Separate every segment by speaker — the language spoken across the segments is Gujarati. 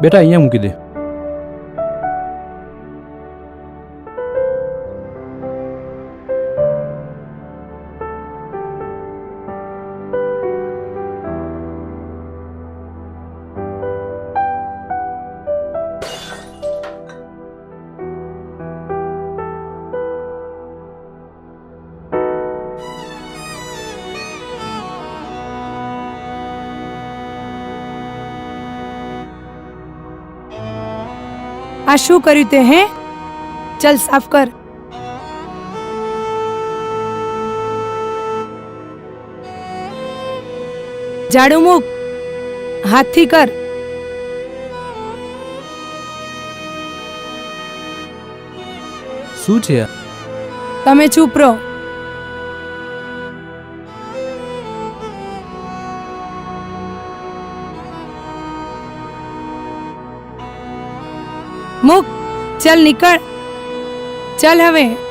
Speaker 1: બેટા અહીંયા મૂકી દે.
Speaker 2: આ શું કર્યું તે હે? ચલ સાફ કર. ઝાડુ મૂક. હાથથી કર.
Speaker 1: શું છે?
Speaker 2: તમે ચૂપ રહો. ચલ નીકળ. ચાલ હવે.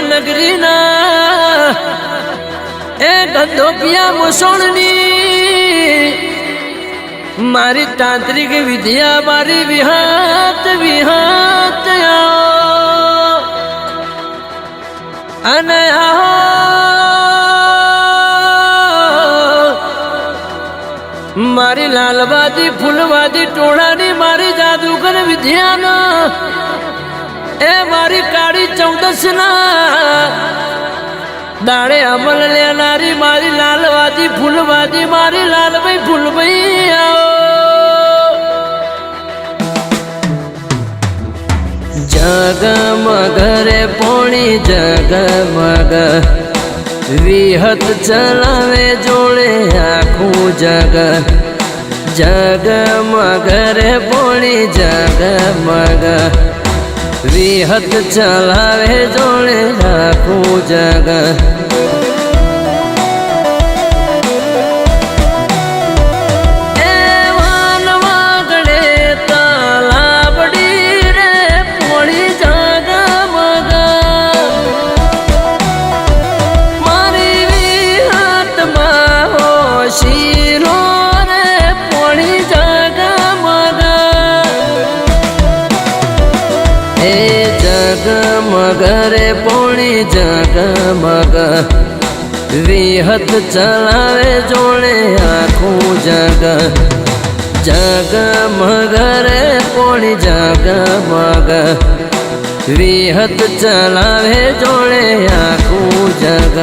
Speaker 3: નગરીના. એ ગંધોપિયા મુસોણની મારી તાંત્રિક વિદ્યા, મારી વિહાત વિહાત અને મારી લાલવાદી, ફૂલવાદી ટોળાની મારી જાદુગર વિદ્યાના એ મારી કાળી ચૌદસ ના દાડે અમલ લેનારી મારી લાલવાદી ફૂલવાદી મારી લાલભાઈ ફૂલભાઈ આવો જગમગ રે પોણી જગમગ વિહત ચલાવે જોડે આખું જગ જગમગ રે પોણી જગમગ વિહત ચલાવે જોડે રાખું જગ. જગમગ રે પોણી જગમગ વિહત ચલાવે જોડે આખું જગ. જગમગ રે પોણી જગમગ વિહત ચલાવે જોડે આખું જગ.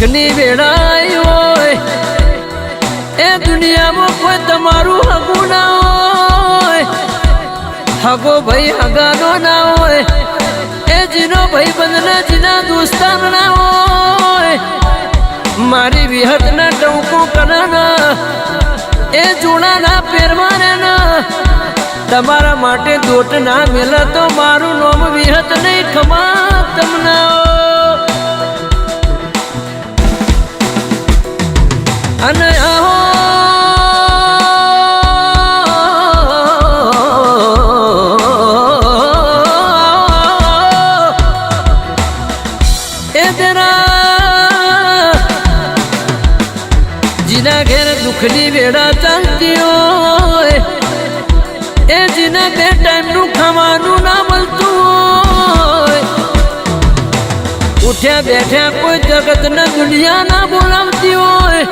Speaker 3: દુઃખની વેળાઈ હોય. એ દુનિયામાં કોઈ તમારું હગું ના હોય. હગો ભાઈ હગાનો ના હોય. એ જીનો ભાઈ બંધના જીના દોસ્તાર ના હોય. મારી વિહતના ટંકો કરાના. એ જૂનાના પહેરવાને તમારા માટે દોટ ના મેલા તો મારું નોમ વિહત નહીં ખમા તમને. દુઃખની વેળા ચાલતી હોય. એ જીને બે ટાઈમનું ખાવાનું ના મળતું હોય. ઉઠ્યા બેઠ્યા કોઈ જગતને દુનિયા ના બોલાવતી હોય.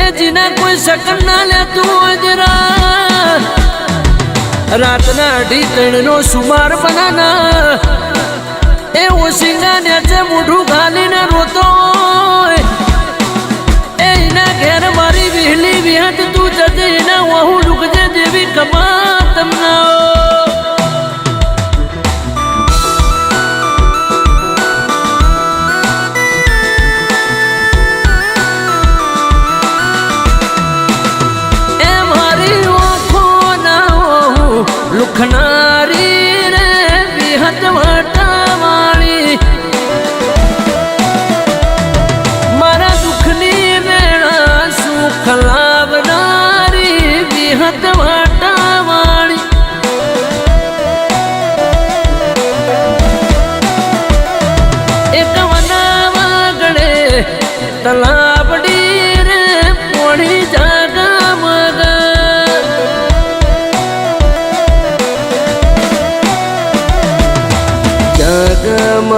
Speaker 3: એ જીને કોઈ શકન ના લેતું હોય જરા. રાતના અઢી ત્રણ નો સુમાર બનાના. એ ઓશિંગા નેચે મોઢું ખાલીને રોતો હોય. એના ઘેર મારી વહેલી વિહત તું જજે એના વહુ લુકજે જેવી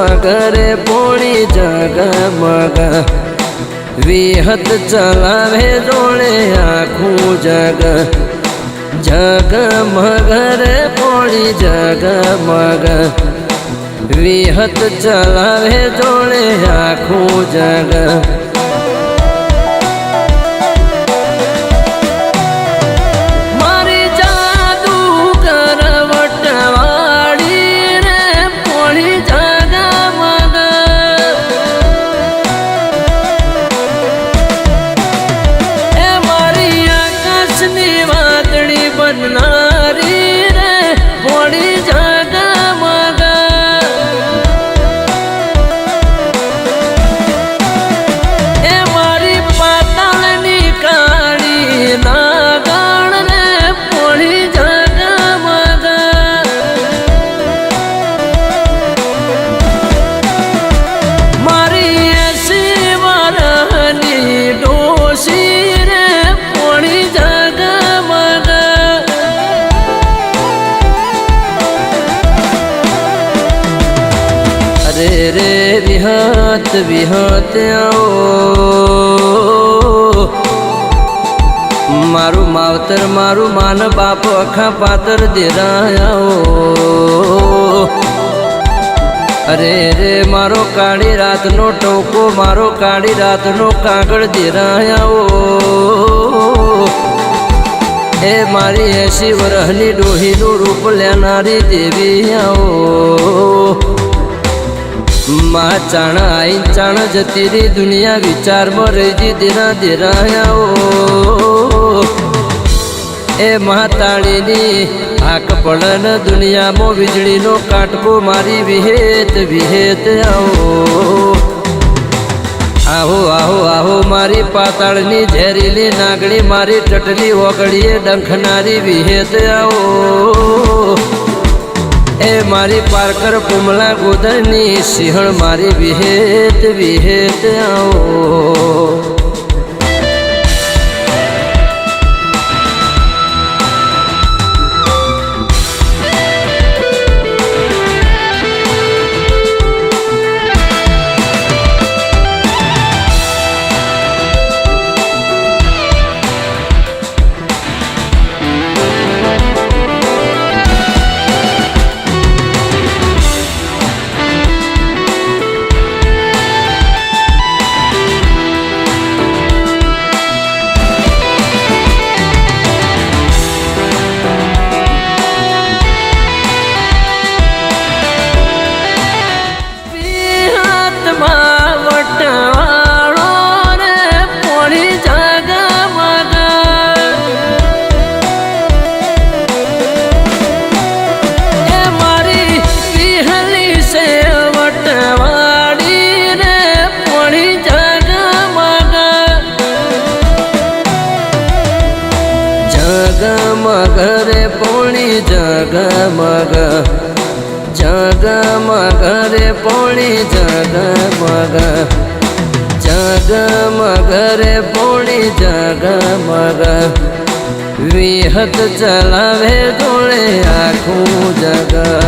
Speaker 3: જગમગ રે પોણી જગમગ વિહત ચલાવે જોડે આખું જગ. જગમગ રે પોણી જગમગ વિહત ચલાવે જોડે આખું જગ. વિહત વિહત આવો. મારું માવતર, મારું માન બાપ, અખા પાતર દેરાયાઓ અરે રે, મારો કાળી રાતનો ટોકો, મારો કાળી રાતનો કાગળ દેરાયાઓ એ મારી એસી વરહની ડોહીનું રૂપ લેનારી દેવી આવો. માં ચાણ આઈ ચાણ જતી રે દુનિયા વિચારમાં રહી દેરા ઓ એ માતાણીની હાક પડન દુનિયામાં વીજળીનો કાટકો મારી વિહેત વિહેત આવો. આહો આહો આહો, મારી પાતાળની ઝેરીલી નાગણી, મારી ટટલી ઓગળીએ, ડંખનારી વિહેત આવો. એ મારી પારકર કુમળા ગોદરની સિંહણ મારી વિહેત વિહેત આવો. જગમગ રે પોણી જગમગ જગમગ રે પોણી જગમગ જગમગ રે પોણી જગમગ વિહત ચલાવે જોડે આખું જગ.